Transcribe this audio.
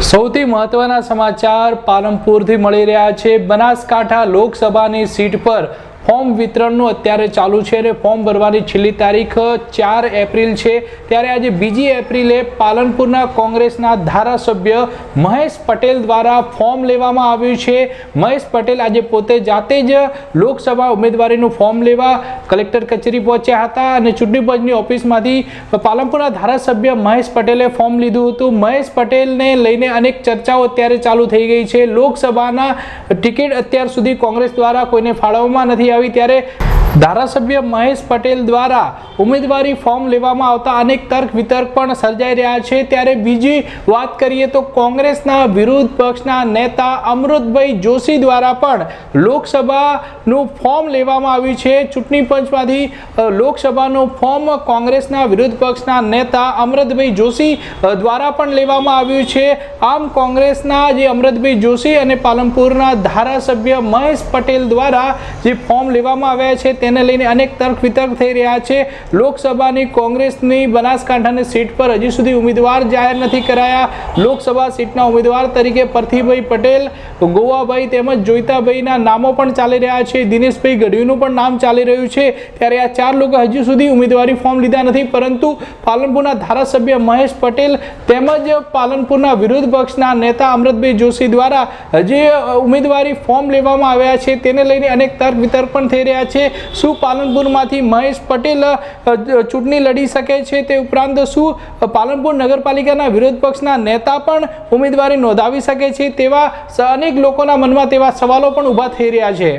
સૌથી મહત્વના સમાચાર પાલનપુરથી મળી રહ્યા છે. બનાસકાંઠા લોકસભાની સીટ પર ફોર્મ વિતરણનું અત્યારે ચાલુ છે અને ફોર્મ ભરવાની છેલ્લી તારીખ ચાર એપ્રિલ છે. ત્યારે આજે બીજી એપ્રિલે પાલનપુરના કોંગ્રેસના ધારાસભ્ય મહેશ પટેલ દ્વારા ફોર્મ લેવામાં આવ્યું છે. મહેશ પટેલ આજે પોતે જાતે જ લોકસભા ઉમેદવારીનું ફોર્મ લેવા કલેક્ટર કચેરી પહોંચ્યા હતા અને ચૂંટણી પંચની ઓફિસમાંથી પાલનપુરના ધારાસભ્ય મહેશ પટેલે ફોર્મ લીધું હતું. મહેશ પટેલને લઈને અનેક ચર્ચાઓ અત્યારે ચાલુ થઈ ગઈ છે. લોકસભાના ટિકિટ અત્યાર સુધી કોંગ્રેસ દ્વારા કોઈને ફાળવવામાં નથી આવી ત્યારે ધારાસભ્ય મહેશ પટેલ દ્વારા ઉમેદવારી ફોર્મ લેવામાં આવતા અનેક તર્ક વિતર્ક પણ સર્જાઈ રહ્યા છે. ત્યારે બીજી વાત કરીએ તો કોંગ્રેસના વિરોધ પક્ષના નેતા અમૃતભાઈ જોશી દ્વારા પણ લોકસભાનું ફોર્મ લેવામાં આવ્યું છે. ચૂંટણી પંચમાંથી લોકસભાનું ફોર્મ કોંગ્રેસના વિરોધ પક્ષના નેતા અમૃતભાઈ જોશી દ્વારા પણ લેવામાં આવ્યું છે. આમ કોંગ્રેસના જે અમૃતભાઈ જોશી અને પાલનપુરના ધારાસભ્ય મહેશ પટેલ દ્વારા જે ફોર્મ લેવામાં આવ્યા છે તેને લઈને અનેક તર્ક વિતર્ક થઈ રહ્યા છે. લોકસભાની કોંગ્રેસની બનાસકાંઠાની સીટ પર હજી સુધી ઉમેદવાર જાહેર નથી કરાયા. લોકસભા સીટના ઉમેદવાર તરીકે પરથીભાઈ પટેલ, ગોવાભાઈ તેમજ જોઈતાભાઈના નામો પણ ચાલી રહ્યા છે. દિનેશભાઈ ગઢવીનું પણ નામ ચાલી રહ્યું છે. ત્યારે આ ચાર લોકો હજી સુધી ઉમેદવારી ફોર્મ લીધા નથી. પરંતુ પાલનપુરના ધારાસભ્ય મહેશ પટેલ તેમજ પાલનપુરના વિરોધ પક્ષના નેતા અમૃતભાઈ જોશી દ્વારા હજી ઉમેદવારી ફોર્મ લેવામાં આવ્યા છે. તેને લઈને અનેક તર્ક વિતર્ક પણ થઈ રહ્યા છે. શું પાલનપુરમાંથી મહેશ પટેલ ચૂંટણી લડી શકે છે તે ઉપરાંત શું પાલનપુર નગરપાલિકાના વિરોધ પક્ષના નેતા પણ ઉમેદવારી નોંધાવી શકે છે તેવા અનેક લોકોના મનમાં તેવા સવાલો પણ ઊભા થઈ રહ્યા છે.